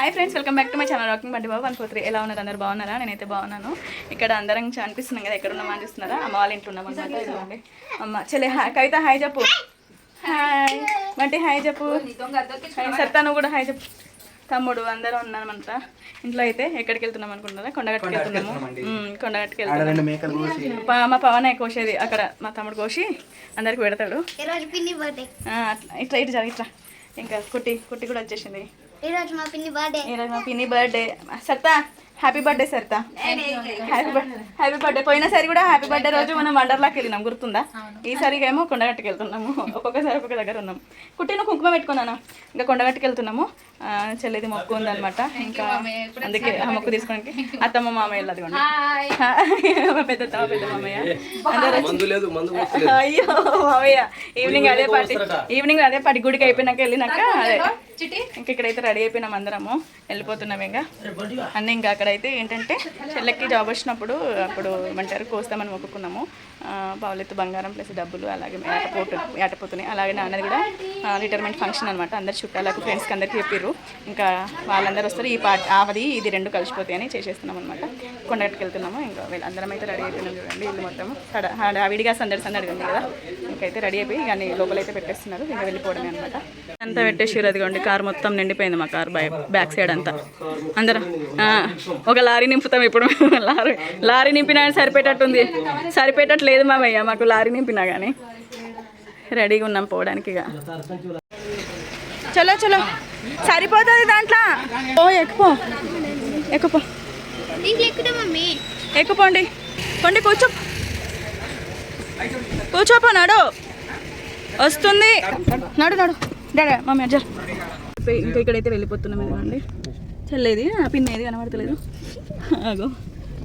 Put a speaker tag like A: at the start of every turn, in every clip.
A: Hi friends welcome back to my channel rocking Bandi Babu one four three. ఎలా ఉన్నారు? అందరు బాగున్నారా? నేనైతే బాగున్నాను. ఇక్కడ అందరం అనిపిస్తున్నాం కదా ఎక్కడ ఉన్నామా అని చూస్తున్నారా? అమ్మ వాళ్ళ ఇంట్లో ఉన్నాం అనమాట ఇదిగోండి. అమ్మ చెల్లె హాయ్ కవిత హాయ్ చెప్పు. హాయ్ బంటి హాయ్ చెప్పు. హాయ్ సత్తా నువ్వు కూడా హాయ్ చెప్పు. తమ్ముడు అందరం ఉన్నామంట ఇంట్లో అయితే ఎక్కడికి వెళ్తున్నాం అనుకుంటున్నారా? కొండగట్టుకి వెళ్తున్నాము. కొండగట్టుకి వెళ్తున్నాము. ప- మా పవన్ కోసేది. అక్కడ మా తమ్ముడు కోసి అందరికి పెడతాడు. ఇట్లా ఇటు ఇట్లా. ఇంకా కుట్టి కుట్టి కూడా వచ్చేసింది.
B: ఈరోజు మా పిన్ని బర్త్డే
A: ఈరోజు మా పిన్ని birthday Sarta happy birthday Sarta. Happy happy birthday పోయినసారి కూడా హ్యాపీ బర్త్డే రోజు మనం వండర్లాకి వెళ్ళినాం గుర్తుందా? ఈసారి ఏమో కొండగట్టుకి వెళ్తున్నాము. ఒక్కొక్కసారి ఒక్కొక్క దగ్గర ఉన్నాం. కుట్టిన కుంకుమ పెట్టుకున్నాను. ఇంకా కొండగట్టుకి వెళ్తున్నాము. చెల్లిది మొక్కు ఉందన్నమాట. ఇంకా అందుకే ఆ మొక్కు తీసుకోవడానికి అత్తమ్మ మామయ్య అది మా పెద్ద పెద్ద మామయ్య. అయ్యో మామయ్య. ఈవినింగ్ అదే పాటి ఈవినింగ్ అదే పాటి గుడికి అయిపోయినాక వెళ్ళినాక అదే. ఇంక ఇక్కడైతే రెడీ అయిపోయినాం అందరము. వెళ్ళిపోతున్నాం ఇంకా. అన్నీ ఇంకా అక్కడైతే ఏంటంటే చెల్లెక్కి జాబ్ వచ్చినప్పుడు అప్పుడు ఏమంటారు కోస్తామని మొక్కుకున్నాము. ఆ, పావులెత్తు బంగారం ప్లస్ డబ్బులు అలాగే ఏటపోటు ఏటపోతున్నాయి అలాగే నాన్నది కూడా రిటైర్మెంట్ ఫంక్షన్ అనమాట అందరు చుట్టాలకు ఫ్రెండ్స్కి అందరికి చెప్పిర్రు. ఇంకా వాళ్ళందరూ వస్తారు. ఈ పాట ఆవది ఇది రెండు కలిసిపోతాయి అని చేసేస్తున్నాం అనమాట కొండగట్టుకు వెళ్తున్నాము ఇంకా అందరం అయితే రెడీ అయిపోయినాం చూడండి. ఇల్లు మొత్తం హడ- హడావిడిగా సందడి సందడి ఉంది కదా. ఇంకైతే రెడీ అయిపోయి కానీ లోపలైతే పెట్టేస్తున్నారు. ఇంకా వెళ్ళిపోవడమే అనమాట అంతా పెట్టేసారు అదిగోండి కార్ మొత్తం నిండిపోయింది మా కార్ బై బ్యాక్ సైడ్ అంతా. అందరం ఆ, ఒక లారీ నింపుతాం ఇప్పుడు. లారీ లారీ నింపినా సరిపోయేటట్టుంది సరిపోయేటట్లేదు లేదు మామయ్య మాకు లారీ నింపినా కానీ రెడీగా ఉన్నాం పోవడానికి ఇక. చలో చలో. సరిపోతుంది దాంట్లో? ఓ ఎక్కుపో. ఎక్కుపో. ఎక్కుపోండి. పోండి కూర్చో. కూర్చోపో నడు. వస్తుంది. నడు నడు. డాడా మమ్మీ అజ్జర్ ఇంకా ఇక్కడైతే వెళ్ళిపోతున్నాం ఇదిగోండి. చెల్లేది ఆ పిన్ ఏది కనబడతలేదు. అగో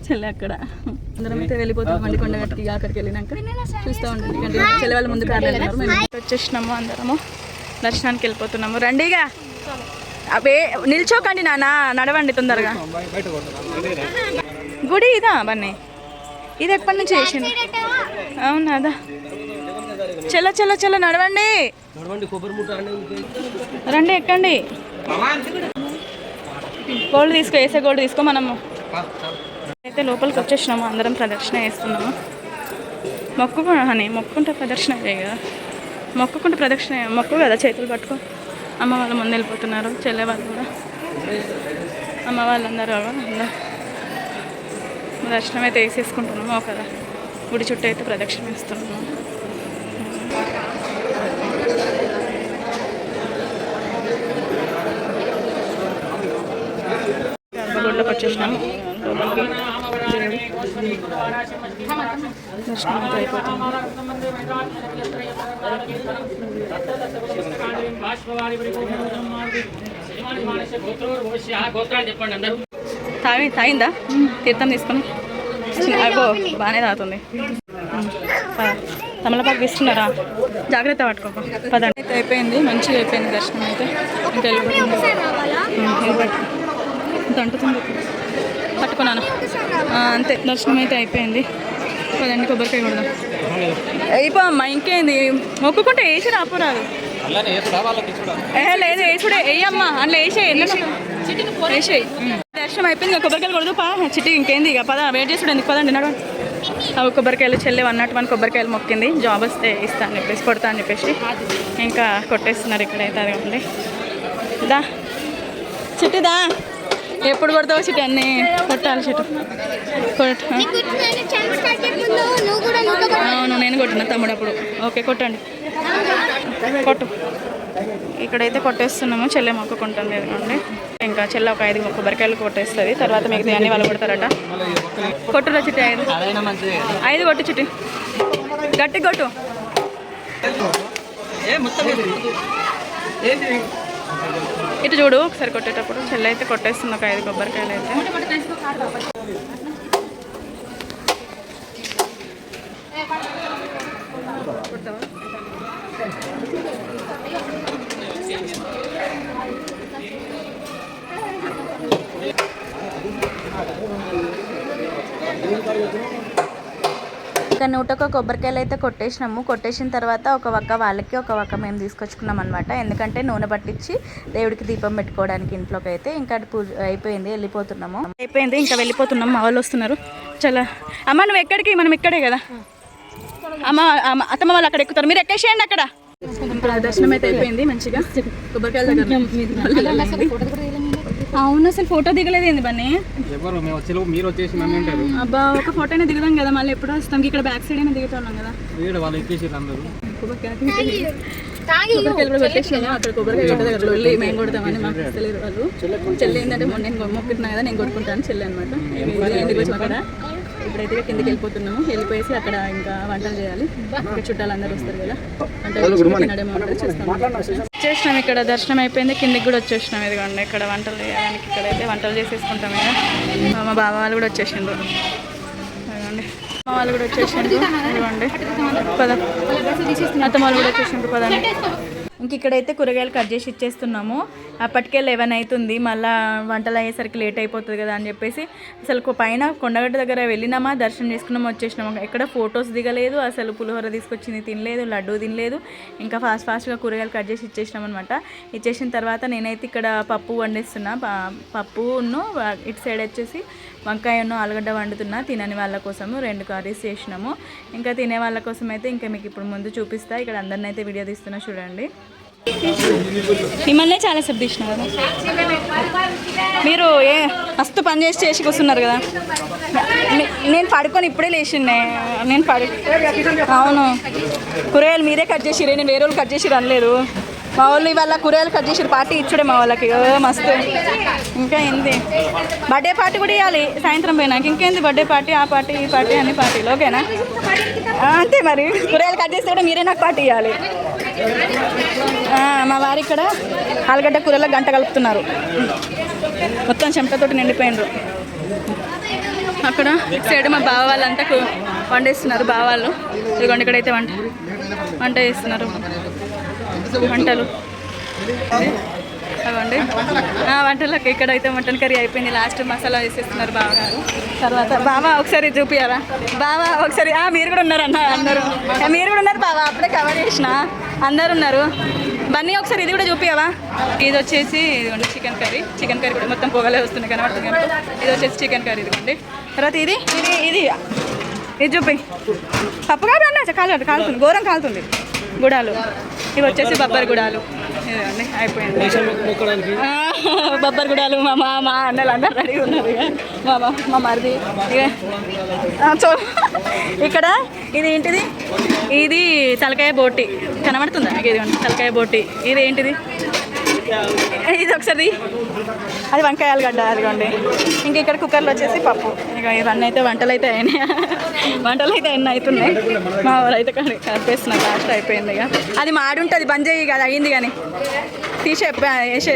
A: చెల్లె అక్కడ. అందరం అయితే వెళ్ళిపోతున్నాం అండి కొండగట్టుకి అక్కడికి వెళ్ళినాక చూస్తూ ఉండండి ఎందుకంటే చెల్లె వాళ్ళ ముందు కార్లు వెళ్తున్నారు. మేము వచ్చేసినాము అందరము. దర్శనానికి వెళ్ళిపోతున్నాము. రండిగా. అవే నిల్చోకండి నాన్న. నడవండి తొందరగా. గుడి ఇదా బన్నీ? ఇది ఎప్పటి నుంచి చేసింది? అవునా అదా? చల్ల చల్ల చల్ల నడవండి. రండి ఎక్కండి. గోల్డ్ తీసుకో వేసే గోల్డ్ తీసుకో మనము. అయితే లోపలికి వచ్చేసినాము అందరం ప్రదక్షిణ వేస్తున్నాము మొక్కు హనీ మొక్కుంటే ప్రదక్షిణ చేయ కదా. మొక్కుకుంటే ప్రదక్షిణ మొక్కు కదా చేతులు పట్టుకో. అమ్మ వాళ్ళు ముందు వెళ్ళిపోతున్నారు చెల్లె వాళ్ళు కూడా. అమ్మ వాళ్ళందరూ అందరూ. దర్శనం అయితే వేసేసుకుంటున్నాము కదా గుడి చుట్టూ అయితే ప్రదక్షిణ వేస్తున్నాము. గర్భగుడిలోకి వచ్చేసినాము. లోపలికి దేవుడి దర్శనం అయితే అయిపోతుంది
C: చెప్పండి అందరూ
A: తాగి తాగిందా? తీర్థం తీసుకొని. అగో బాగానే తాగుతుంది. తమలపాకు తీసుకున్నారా? జాగ్రత్త పట్టుకోక. పదండి. అయితే అయిపోయింది. మంచిగా అయిపోయింది దర్శనం అయితే. ఇంకా పట్టుకున్నాను. అంతే దర్శనం అయితే అయిపోయింది. పదండి కొబ్బరికాయ కొడదాం. అయిపో అమ్మా ఇంకేంది? మొక్కుకుంటే వేసి రాపురాదు ఏ లేదు వేసుడే వేయమ్మా అందులో వేసేయి వేసేయి దర్శనం అయిపోయింది కొబ్బరికాయలు కొడదు పా చిట్టి ఇంకేంది ఇక పద వెయిట్ చేసుడు ఎందుకు పదండి నడవండి. అవి కొబ్బరికాయలు చెల్లె అన్నట్టు మన కొబ్బరికాయలు మొక్కింది జాబ్ వస్తే ఇస్తా అని చెప్పేసి కొడతా అని చెప్పేసి ఇంకా కొట్టేస్తున్నారు ఇక్కడైతే అది ఉంది దా. చిట్టిదా? ఎప్పుడు కొడతావు చిట్టి అన్నీ? కొట్టాలి చిట్టు. అవును నేను కొట్టిన తమ్ముడు అప్పుడు. ఓకే కొట్టండి. కొట్టు. ఇక్కడైతే కొట్టేస్తున్నాము చెల్లె మొక్కుకుంటుంది ఇదిగోండి ఇంకా చెల్లె ఒక ఐదు కొబ్బరికాయలు కొట్టేస్తుంది. తర్వాత మిగతా అన్ని వాళ్ళు కొడతారట. కొట్టురా చిట్టి ఐదు. ఐదు కొట్టు చిట్టి. గట్టి కొట్టు. ఇటు చూడు ఒకసారి కొట్టేటప్పుడు చెల్లె అయితే కొట్టేస్తుంది ఒక ఐదు కొబ్బరికాయలు అయితే ఇక నూటొక కొబ్బరికాయలు అయితే కొట్టేసినాము. కొట్టేసిన తర్వాత ఒక వక్క వాళ్ళకి ఒక వక్క మేము తీసుకొచ్చుకున్నాం అనమాట ఎందుకంటే నూనె పట్టించి దేవుడికి దీపం పెట్టుకోవడానికి ఇంట్లోకి అయితే ఇంకా అది పూజ అయిపోయింది వెళ్ళిపోతున్నాము. అయిపోయింది ఇంకా వెళ్ళిపోతున్నాం. మా వాళ్ళు వస్తున్నారు. చాలా. అమ్మ నువ్వు ఎక్కడికి? మనం ఇక్కడే కదా. అమ్మ అమ్మ అత్తమ్మ వాళ్ళు అక్కడ ఎక్కుతారు. మీరు ఎక్కేసేయండి అక్కడ. దర్శనం అయితే అయిపోయింది మంచిగా. కొబ్బరికాయల దగ్గర. అవును అసలు ఫోటో దిగలేదు ఏంది బన్నీ?
D: ఎవరు? మేము వచ్చే మీరు వచ్చేసి నన్ను ఉంటారు.
A: అబ్బా ఒక ఫోటోనే దిగుదాం కదా మళ్ళీ ఎప్పుడు వస్తాం. ఇక్కడ బ్యాక్ సైడ్ అయినా దిగుతున్నాం కదా.
D: వీడు వాళ్ళు ఎక్కేసి అందరూ.
A: కొబ్బరికాయలు అక్కడ కొబ్బరికాయ కొట్టే దగ్గర వెళ్ళి మేము కొడతామని మాకు తెలియదు వాళ్ళు. చెల్లి ఏంటంటే మొన్న నేను మొక్కుతున్నా కదా నేను కొట్టుకుంటాను చెల్లి అనమాట అక్కడ? ఇప్పుడైతే కిందికి వెళ్ళిపోతున్నాము. వెళ్ళిపోయేసి అక్కడ ఇంకా వంటలు చేయాలి. చుట్టాలు అందరూ వస్తారు కదా. చూస్తాం వచ్చేసినాం ఇక్కడ దర్శనం అయిపోయింది. కిందికి కూడా వచ్చేసినాం. ఇదిగోండి ఇక్కడ వంటలు చేయడానికి ఇక్కడైతే వంటలు చేసేసుకుంటాం ఇక. మా బావ వాళ్ళు కూడా వచ్చేసిండ్రు. ఇదిగోండి. మా వాళ్ళు కూడా వచ్చేసిండ్రు. ఇదిగోండి. పద. అత్తమ్మ వాళ్ళు కూడా వచ్చేసిండ్రు. పదండి. ఇంక ఇక్కడైతే కూరగాయలు కట్ చేసి ఇచ్చేస్తున్నాము. అప్పటికే లెవెన్ అవుతుంది మళ్ళీ వంటలు అయ్యేసరికి లేట్ అయిపోతుంది కదా అని చెప్పేసి అసలు పైన కొండగడ్డ దగ్గర వెళ్ళినామా దర్శనం చేసుకున్నామా వచ్చేసినాము. ఎక్కడ ఫొటోస్ దిగలేదు. అసలు పులిహోర తీసుకొచ్చింది తినలేదు లడ్డు తినలేదు. ఇంకా ఫాస్ట్ ఫాస్ట్గా కూరగాయలు కట్ చేసి ఇచ్చేసినాం అనమాట ఇచ్చేసిన తర్వాత నేనైతే ఇక్కడ పప్పు వండిస్తున్నా. పప్పును ఇటు సైడ్ వచ్చేసి వంకాయను ఆలుగడ్డ వండుతున్నా తినని వాళ్ళ కోసము రెండు కర్రీస్ చేసినాము. ఇంకా తినే వాళ్ళ కోసం అయితే ఇంకా మీకు ఇప్పుడు ముందు చూపిస్తా. ఇక్కడ అందరిని అయితే వీడియో తీస్తున్నా చూడండి. మిమ్మల్ని చాలా సేపు తీసిన కదా? మీరు ఏ మస్తు పని చేసి చేసి కూర్చున్నారు కదా? నేను పడుకొని ఇప్పుడే లేచిండే. నేను పడు అవును. కూరగాయలు మీరే కట్ చేసిరే నేను వేరే వాళ్ళు కట్ చేసి అనలేదు. మా వాళ్ళు ఇవాళ కూరగాయలు కట్ చేసి పార్టీ ఇచ్చుడే మా వాళ్ళకి. మస్తు. ఇంకా ఏంది? బర్త్డే పార్టీ కూడా ఇవ్వాలి సాయంత్రం పోయినాక. ఇంకేంది బర్త్డే పార్టీ? ఆ పార్టీ ఈ పార్టీ అన్ని పార్టీలు. ఓకేనా? అంతే మరి. కూరగాయలు కట్ చేస్తే కూడా మీరే నాకు పార్టీ ఇవ్వాలి మా వారు ఇక్కడ ఆలుగడ్డ కూరలో గంట కలుపుతున్నారు. మొత్తం చెమటతోటి నిండిపోయినరు అక్కడ ఇటు సైడ్ మా బావ వాళ్ళంతా కు- వండేస్తున్నారు. బావ వాళ్ళు. ఇదిగోండి ఇక్కడైతే వంట వంట చేస్తున్నారు. వంటలు. అవండి. వంటలకు ఇక్కడైతే మటన్ కర్రీ అయిపోయింది. లాస్ట్ మసాలా వేసేస్తున్నారు బావ గారు తర్వాత బావా ఒకసారి చూపియారా బావా ఒకసారి ఆ, మీరు కూడా ఉన్నారు అన్న అందరూ. మీరు కూడా ఉన్నారు బావా అప్పుడే కవర్ చేసిన. అందరు ఉన్నారు. బన్నీ ఒకసారి ఇది కూడా చూపియావా ఇది వచ్చేసి ఇదిగోండి చికెన్ కర్రీ. చికెన్ కర్రీ కూడా మొత్తం పొగలే వస్తుంది కనబడుతుంది ఇది వచ్చేసి చికెన్ కర్రీ ఇదిగోండి. తర్వాత ఇది ఇది ఇది. ఇది చూపి. పప్పు కాదు అన్న కాలుతుంది కాలుతుంది. ఘోరం కాలుతుంది. గుడాలు. ఇవి వచ్చేసి బొబ్బరి గుడాలు అయిపోయింది. బొబ్బరి గుడాలు మా మా మా అన్నలు అందరు రెడీ ఉన్నారు మా మా మరిది. చూ ఇక్కడ ఇది ఏంటిది? ఇది తలకాయ బోటి. కనబడుతుందా? ఇది తలకాయ బోటి. ఇది ఏంటిది? ఇది ఒకసారి అది వంకాయ ఆలుగడ్డ అదిగోండి. ఇంక ఇక్కడ కుక్కర్లో వచ్చేసి పప్పు. ఇక ఇవన్నీ అయితే వంటలు అయితే అయినాయి. వంటలు అయితే ఎన్ని అవుతున్నాయి. మా వాళ్ళు అయితే కానీ కలిపేస్తున్నారు. లాస్ట్ అయిపోయింది ఇక అది మాడుంటుంది బంద్ చేయి కదా అయింది కానీ. తీసే వేసే.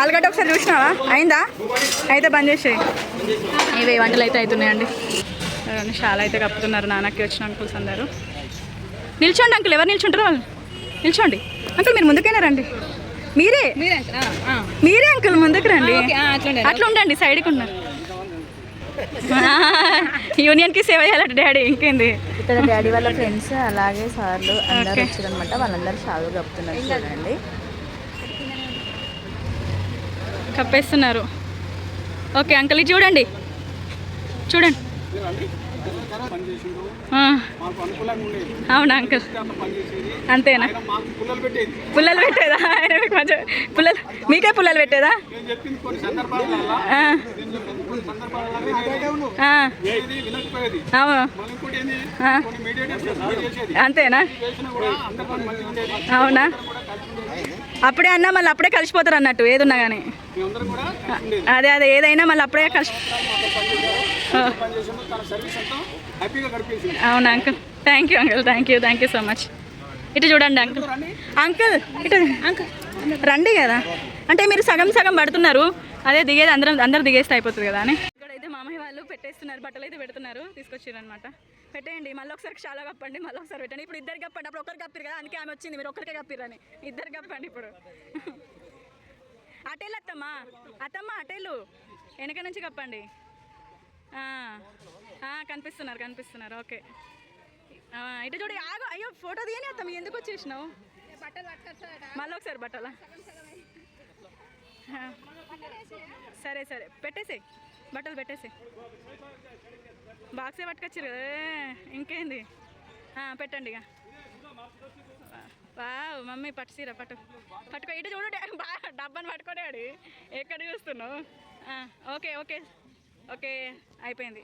A: ఆలుగడ్డ ఒకసారి చూసినావా? అయిందా? అయితే బంద్ చేసేయి. ఇవి వంటలు అయితే అవుతున్నాయండి. చాలా అయితే కప్పుతున్నారు నాన్నకి వచ్చిన అంకుల్స్ అందరూ. నిల్చోండి అంకుల్. ఎవరు నిల్చుంటారు వాళ్ళు? నిల్చోండి. అంకుల్ మీరు ముందుకైనా రండి. మీరే? మీరే అంకుల్. ముందుకు రండి. అట్లా ఉండండి సైడ్కి ఉన్నారు యూనియన్కి సేవ చేయాలట డాడీ ఇంకేంది? ఇక్కడ డాడీ వాళ్ళ ఫ్రెండ్స్ అలాగే సార్లు అందరూ వచ్చారనమాట వాళ్ళందరూ షాలు కప్పుతున్నారు చూడండి. కప్పేస్తున్నారు. ఓకే అంకుల్ చూడండి. చూడండి. అవునా అంకుల్? అంతేనా? పుల్లలు పెట్టేదా. ఆయన మీకు మంచి పుల్లలు మీకే పుల్లలు పెట్టేదా. అవును. అంతేనా? అవునా? అప్పుడే అన్నా మళ్ళీ అప్పుడే కలిసిపోతారు అన్నట్టు ఏదున్నా కానీ అదే అదే ఏదైనా మళ్ళీ అప్పుడే కలిసి. అవునా uncle? Thank you uncle. Thank you thank you so much ఇటు చూడండి అంకుల్. అంకుల్ ఇటు అంకుల్. రండి కదా. అంటే మీరు సగం సగం పడుతున్నారు. అదే దిగేది అందరం అందరు దిగేస్తే అయిపోతుంది కదా అని. ఇక్కడైతే మామయ్య వాళ్ళు పెట్టేస్తున్నారు బట్టలు అయితే పెడుతున్నారు. తీసుకొచ్చారు అనమాట పెట్టేయండి మళ్ళీ ఒకసారి చాలా కప్పండి మళ్ళీ ఒకసారి పెట్టండి. ఇప్పుడు ఇద్దరు కప్పండి అప్పుడు ఒకరు కప్పిరు కదా అందుకే ఆమె వచ్చింది. మీరు ఒక్కరికే కప్పిరని ఇద్దరు కప్పండి ఇప్పుడు. అటేలు అత్తమ్మా. అత్తమ్మ అటేలు. వెనక నుంచి కప్పండి. కనిపిస్తున్నారు కనిపిస్తున్నారు. ఓకే. ఇటు చూడు ఆగు. అయ్యో ఫోటో తీయని అత్తమ్మ ఎందుకు వచ్చేసినావు? మళ్ళీ ఒకసారి బట్టలా. సరే సరే. పెట్టేసేయ్. బట్టలు పెట్టేసేయ్. బాక్సే పట్టుకొచ్చారు కదా ఇంకేంది? పెట్టండి ఇక. వా మమ్మీ పట్టు సీర పట్టు. పట్టుకో. ఇటు చూడు డబ్బాని పట్టుకోడాడు ఎక్కడ చూస్తున్నావు? Okay okay. ఓకే అయిపోయింది.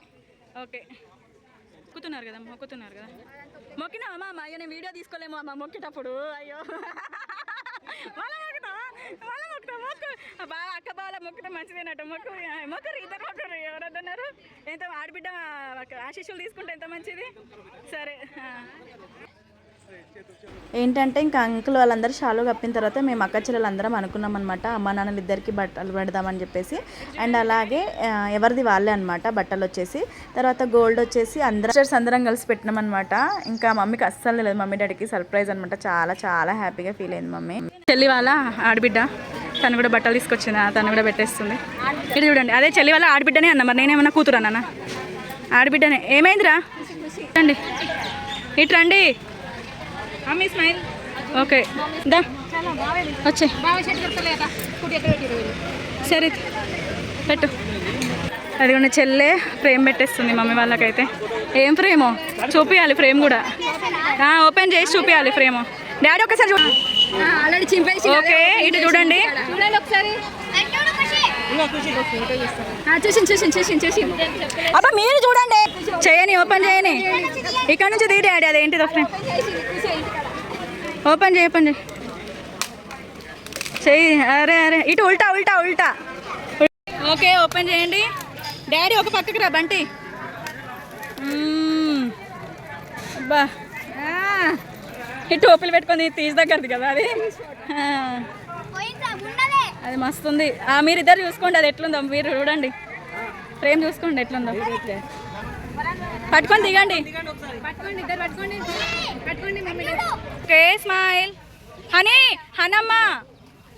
A: ఓకే. మొక్కుతున్నారు కదా మొక్కుతున్నారు కదా. మొక్కినా అమ్మ? అయ్యో నేను వీడియో తీసుకోలేము అమ్మ మొక్కేటప్పుడు. అయ్యో. మళ్ళీ మొక్కుతావా? మళ్ళీ మొక్కుతావు? మొక్కు. బాగా అక్క బాగా మొక్కుతా మంచిదేనట మొక్కు. మొక్కరు ఇద్దరు మొక్కరు. ఎవరన్నారు ఎంత ఆడబిడ్డ ఆశీస్సులు తీసుకుంటే ఎంత మంచిది? సరే.
E: ఏంటంటే ఇంకా అంకుల్ వాళ్ళందరూ షాలు కప్పిన తర్వాత మేము అక్క చెల్లెలు అందరం అనుకున్నాం అనమాట అమ్మ నాన్నలు ఇద్దరికి బట్టలు పెడదామని చెప్పేసి. అండ్ అలాగే ఎవరిది వాళ్ళే అనమాట బట్టలు వచ్చేసి. తర్వాత గోల్డ్ వచ్చేసి అందరం సిస్టర్స్ అందరం కలిసి పెట్టినాం అనమాట ఇంకా మమ్మీకి అస్సలు లేదు మమ్మీ డాడీకి సర్ప్రైజ్ అనమాట చాలా చాలా హ్యాపీగా ఫీల్ అయింది మమ్మీ.
A: చెల్లి వాళ్ళ ఆడబిడ్డ తను కూడా బట్టలు తీసుకొచ్చింది తను కూడా పెట్టేస్తుంది. ఇది చూడండి అదే చెల్లి వాళ్ళ ఆడబిడ్డనే అన్న మరి నేనేమన్నా కూతురు అన్న ఆడబిడ్డనే. ఏమైందిరా? రండి. ఇటు రండి. స్మైల్. ఓకే. దా. వచ్చే. సరే. పెట్టు. అది కూడా చెల్లె ఫ్రేమ్ పెట్టేస్తుంది మమ్మీ వాళ్ళకైతే. ఏం ఫ్రేమో? చూపించాలి ఫ్రేమ్ కూడా. ఓపెన్ చేసి చూపించాలి ఫ్రేమ్. డాడీ ఒకసారి చూడండి ఓకే ఇటు చూడండి. అబ్బా మీరు చూడండి. చేయని ఓపెన్ చేయని. ఇక్కడ నుంచి తీడి డాడీ అదేంటిదో ఫ్రేమ్. ఓపెన్ చేయి ఓపెన్ చేయి. చెయ్యి అరే అరే. ఇటు ఉల్టా ఉల్టా ఉల్టా. ఓకే ఓపెన్ చేయండి. డాడీ ఒక పక్కకి రా బంటి. అబ్బా. ఇటు ఈ పెట్టుకొని తీసి దగ్గరది కదా అది. అది మస్తుంది. మీరిద్దరు చూసుకోండి అది ఎట్లుందో. మీరు చూడండి. ఫ్రేమ్ చూసుకోండి ఎట్లుందో. పట్టుకొని దిగండి. Okay smile honey Hanamma.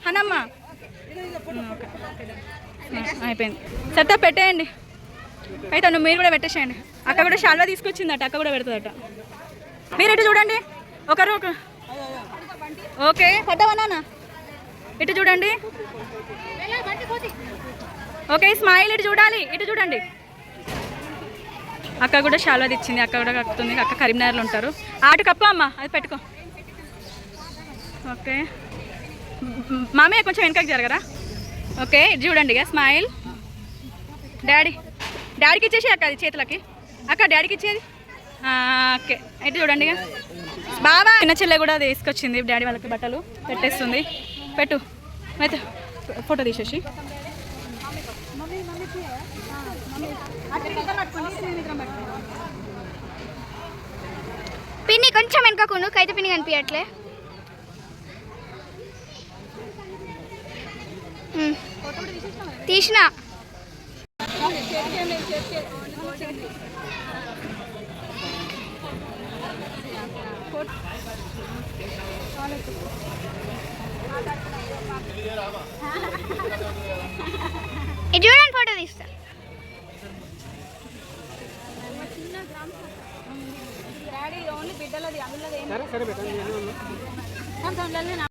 A: Hanamma. అయిపోయింది. సరితా పెట్టేయండి. అయితే నువ్వు మీరు కూడా పెట్టేసేయండి. అక్క కూడా షాల్వా తీసుకొచ్చిందట అక్క కూడా పెడుతుందట. మీరు ఇటు చూడండి? ఒకరు ఒక ఓకే నాన్న ఇటు చూడండి. ఓకే స్మైల్ ఇటు చూడాలి ఇటు చూడండి. అక్క కూడా షాల్వా తెచ్చింది అక్క కూడా కక్కుతుంది అక్క కరీంనగర్లో ఉంటారు. ఆటు కప్ప అమ్మ అది పెట్టుకో. ఓకే. మామయ్య కొంచెం వెనకకి జరగరా? ఓకే ఇది చూడండి ఇక స్మైల్. డాడీ డాడీకి ఇచ్చేసి అక్క అది చేతులకి. అక్క డాడీకి ఇచ్చేది? ఓకే. ఇటు చూడండి ఇక. బాబా చిన్న చెల్లె కూడా తీసుకొచ్చింది డాడీ వాళ్ళకి బట్టలు పెట్టేస్తుంది. పెట్టు. అయితే ఫోటో తీసేసి.
B: పిన్ని కొంచెం వెనుకకు నువ్వు కైతే పిన్ని కనిపించట్లే. తీసిన. ఇది చూడండి ఫోటో తీస్తా.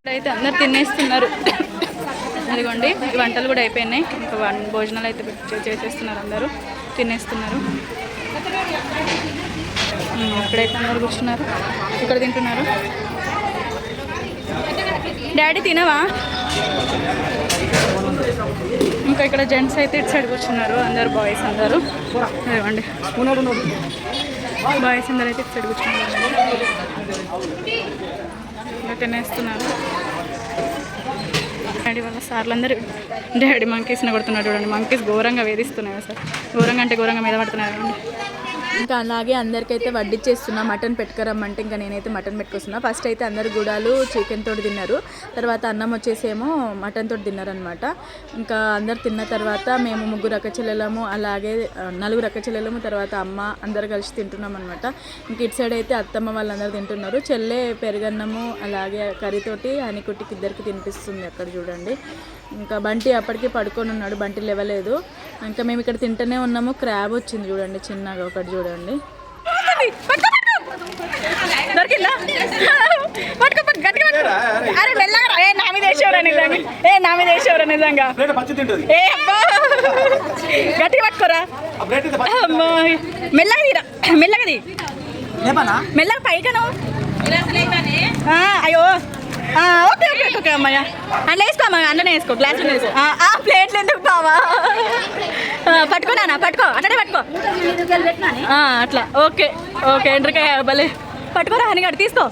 A: అయితే అందరు తినేస్తున్నారు. అదిగోండి ఈ వంటలు కూడా అయిపోయినాయి. ఇంకా వన్ భోజనాలు అయితే చే- చేసేస్తున్నారు అందరూ. తినేస్తున్నారు. ఉమ్, ఇక్కడైతే అందరు కూర్చున్నారు. ఇక్కడ తింటున్నారు. డాడీ తినవా? ఇంకా ఇక్కడ జెంట్స్ అయితే ఇటు సైడ్ కూర్చున్నారు. అందరు బాయ్స్ అందరూ. ఇవ్వండి బాయ్స్ అందరూ అయితే ఇక్కడ కూర్చున్నారు. తినేస్తున్నారు. డాడీ వాళ్ళ సార్లు అందరూ డాడీ మంకీస్ని కొడుతున్నారు చూడండి. మంకీస్ ఘోరంగా వేధిస్తున్నాయి సార్. ఘోరంగా అంటే ఘోరంగా మీద పడుతున్నారు
E: ఇంకా అలాగే అందరికైతే వడ్డిచ్చేస్తున్నా. మటన్ పెట్టుకురమ్మంటే ఇంకా నేనైతే మటన్ పెట్టుకొస్తున్నా. ఫస్ట్ అయితే అందరు గుడాలు చికెన్ తోటి తిన్నారు. తర్వాత అన్నం వచ్చేసేమో మటన్ తోటి తిన్నారనమాట ఇంకా అందరు తిన్న తర్వాత మేము ముగ్గురు అక్కచెల్లెలము అలాగే నలుగురు అక్కచెల్లెలము తర్వాత అమ్మ అందరు కలిసి తింటున్నాం అనమాట ఇంక ఇటు సైడ్ అయితే అత్తమ్మ వాళ్ళందరూ తింటున్నారు. చెల్లె పెరుగన్నము అలాగే కర్రీతోటి హనీకుట్టికి ఇద్దరికి తినిపిస్తుంది అక్కడ చూడండి. ఇంకా బంటి అప్పటికి పడుకొని ఉన్నాడు బంటి లేవలేదు. ఇంకా మేము ఇక్కడ తింటూనే ఉన్నాము. క్రాబ్ వచ్చింది చూడండి చిన్నగా ఒకటి చూడండి. గట్టిగా మెల్లగా పట్టుకోరా. మెల్లగా తీరా. మెల్లగా తీ.
F: లేపనా?
E: మెల్లగా పైకను అయ్యో. ఓకే ఓకే ఓకే, అమ్మయ్య. అట్లా వేసుకో అమ్మ అన్ననే వేసుకో గ్లాస్ వేసుకో. ప్లేట్లు ఎందుకు బావా? ఆ, పట్టుకో నాన్న పట్టుకో అట్లనే పట్టుకో. అట్లా ఓకే ఓకే ఎండ్రికాయ భలే. పట్టుకోరా హనిగాడు తీసుకో.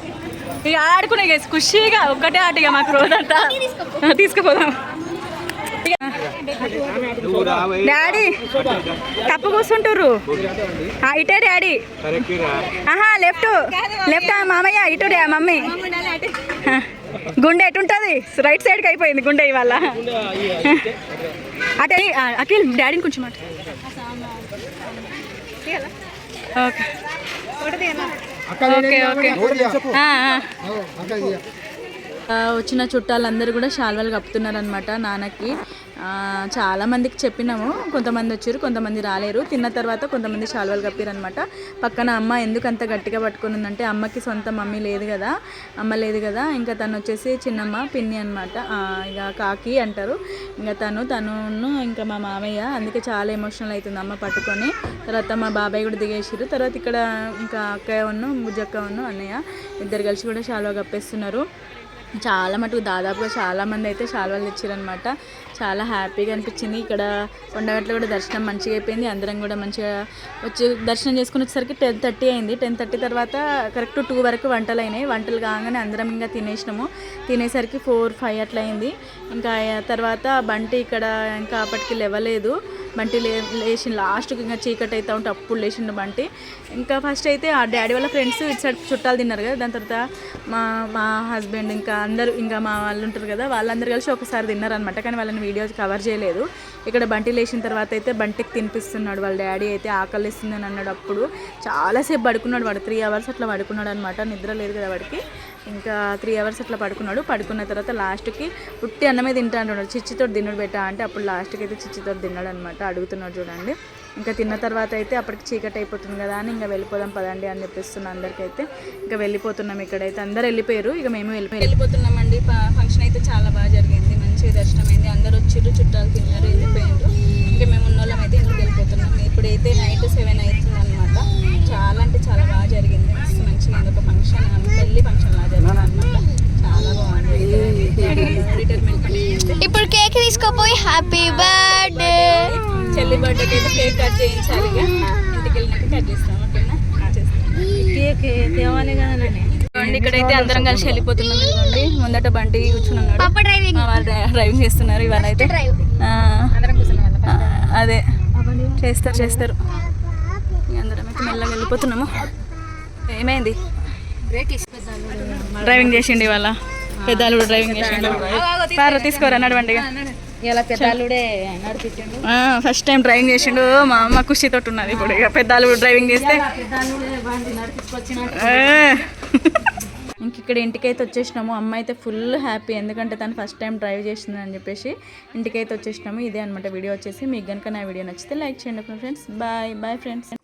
E: ఇక ఆడుకునే ఖుషిగా ఒక్కటే ఆట ఇక మాకు రోజంతా. తీసుకుపోదాం. ఇక డాడీ తప్పు కూర్చుంటుర్రు. ఆ, ఇటే డాడీ. ఆహా లెఫ్ట్ లెఫ్ట్ మామయ్య ఇటు మమ్మీ. గుండె ఎటుంటుంది? రైట్ సైడ్కి అయిపోయింది గుండె ఇవాళ. అటే అఖిల్ డాడీని కొంచెం మాట. ఓకే. ఓకే
A: వచ్చిన చుట్టాలందరూ కూడా శాల్వాలు కప్పుతున్నారనమాట నాన్నకి. చాలామందికి చెప్పినాము. కొంతమంది వచ్చారు కొంతమంది రాలేరు. తిన్న తర్వాత కొంతమంది శాల్వాలు కప్పారనమాట పక్కన అమ్మ ఎందుకు అంత గట్టిగా పట్టుకుని ఉందంటే అమ్మకి సొంత మమ్మీ లేదు కదా అమ్మ లేదు కదా. ఇంకా తను వచ్చేసి చిన్నమ్మ పిన్ని అనమాట ఇక కాకి అంటారు. ఇంకా తను తను ఇంకా మా మామయ్య. అందుకే చాలా ఎమోషనల్ అవుతుంది అమ్మ పట్టుకొని. తర్వాత మా బాబాయ్ కూడా దిగేసారు తర్వాత ఇక్కడ ఇంకా అక్కయ్య ఉన్ను బుజ్జక్క ఉన్ను అన్నయ్య ఇద్దరు కలిసి కూడా శాల్వా కప్పేస్తున్నారు. చాలా మటుకు దాదాపుగా చాలా మంది అయితే శాల్వాలు తెచ్చారనమాట చాలా హ్యాపీగా అనిపించింది. ఇక్కడ కొండగట్లో కూడా దర్శనం మంచిగా అయిపోయింది. అందరం కూడా మంచిగా వచ్చి దర్శనం చేసుకుని వచ్చేసరికి టెన్ థర్టీ అయింది. టెన్ థర్టీ తర్వాత కరెక్ట్ టూ వరకు వంటలు అయినాయి. వంటలు కాగానే అందరం ఇంకా తినేసినాము. తినేసరికి ఫోర్ ఫైవ్ అట్లా అయింది. ఇంకా తర్వాత బంటి ఇక్కడ ఇంకా అప్పటికి లేవలేదు. బంటి లే లేచిన లాస్ట్కి ఇంకా చీకటి అవుతా ఉంటే అప్పుడు లేచిండు బంటి. ఇంకా ఫస్ట్ అయితే ఆ డాడీ వాళ్ళ ఫ్రెండ్స్ ఇటు సైడ్ చుట్టాలు తిన్నారు కదా దాని తర్వాత మా మా హస్బెండ్ ఇంకా అందరూ ఇంకా మా వాళ్ళు ఉంటారు కదా వాళ్ళందరూ కలిసి ఒకసారి తిన్నారనమాట కానీ వాళ్ళని వీడియోస్ కవర్ చేయలేదు. ఇక్కడ బంటి లేచిన తర్వాత అయితే బంటికి తినిపిస్తున్నాడు వాళ్ళ డాడీ అయితే ఆకలిస్తుందని అన్నాడు అప్పుడు. చాలాసేపు పడుకున్నాడు వాడు త్రీ అవర్స్ అట్లా పడుకున్నాడు అనమాట నిద్ర లేదు కదా వాడికి. ఇంకా త్రీ అవర్స్ అట్లా పడుకున్నాడు. పడుకున్న తర్వాత లాస్ట్కి ఉట్టి అన్నమే తింటా అంటున్నాడు చిచ్చితో తిన్నాడు బెట్ట అంటే అప్పుడు లాస్ట్కి అయితే చిచ్చితో తిన్నాడు అనమాట అడుగుతున్నాడు చూడండి. ఇంకా తిన్న తర్వాత అయితే అప్పటికి చీకటి అయిపోతుంది కదా అని ఇంకా వెళ్ళిపోదాం పదండి అని చెప్పిస్తున్నా అందరికైతే. ఇంకా వెళ్ళిపోతున్నాం ఇక్కడైతే. అందరు వెళ్ళిపోయారు. ఇక మేము వెళ్ళిపోయి. వెళ్ళిపోతున్నామండి. ఫంక్షన్ అయితే చాలా బాగా జరిగింది. మంచిగా దర్శనం అయింది అందరు వచ్చిర్రు చుట్టాలు తిన్నారు వెళ్ళిపోయారు ఇంకా మేము ఉన్న వాళ్ళం అయితే ఇంటికి వెళ్ళిపోతున్నాం. ఇప్పుడైతే నైట్ సెవెన్ అవుతుంది చాలా అంటే చాలా బాగా జరిగింది. మస్తు మంచిగా అయింది. ఒక ఫంక్షన్ పెళ్ళి ఫంక్షన్ లాగా జరిగింది అనమాట చాలా బాగుంది. రిటైర్మెంట్
B: ఇప్పుడు కేక్ తీసుకోపోయి హ్యాపీ బర్త్డే
A: చెల్లి బర్త్డేకి అయితే కేక్ కట్ చేయించాలి ఇంటికి వెళ్ళినాక కట్ చేస్తాం ఓకేనా? కేక్ తేవాలి కదా ఇక్కడైతే అందరం కలిసి వెళ్ళిపోతున్నాం ఇదిగోండి. ముందట బండి కూర్చుని ఉన్నాడు.
B: పాప డ్రైవింగ్
A: చేస్తున్నారు ఇవాళ అయితే.
B: డ్రైవ్
A: ఆ, ఆ, అదే. చేస్తారు చేస్తారు. మెల్లగా వెళ్ళిపోతున్నాము. ఏమైంది? డ్రైవింగ్ చేసిండు ఇవాళ. పెద్దాలు డ్రైవింగ్ చేసిండు. పారు తీసుకోరా నడవండి
G: పెద్దలుడే
A: ఫస్ట్ టైం డ్రైవింగ్ చేసిండు. మా అమ్మ ఖుషితో ఉన్నది ఇప్పుడు ఇక. పెద్దాలు డ్రైవింగ్ చేస్తే. ఇంక ఇక్కడ ఇంటికైతే వచ్చేసినాము. అమ్మ అయితే ఫుల్ హ్యాపీ ఎందుకంటే తను ఫస్ట్ టైం డ్రైవ్ చేసింది అని చెప్పేసి ఇంటికైతే వచ్చేసినాము. ఇదే అనమాట వీడియో వచ్చేసి. మీకు కనుక నా వీడియో నచ్చితే లైక్ చేయండి ఫ్రెండ్స్ బాయ్ బాయ్ ఫ్రెండ్స్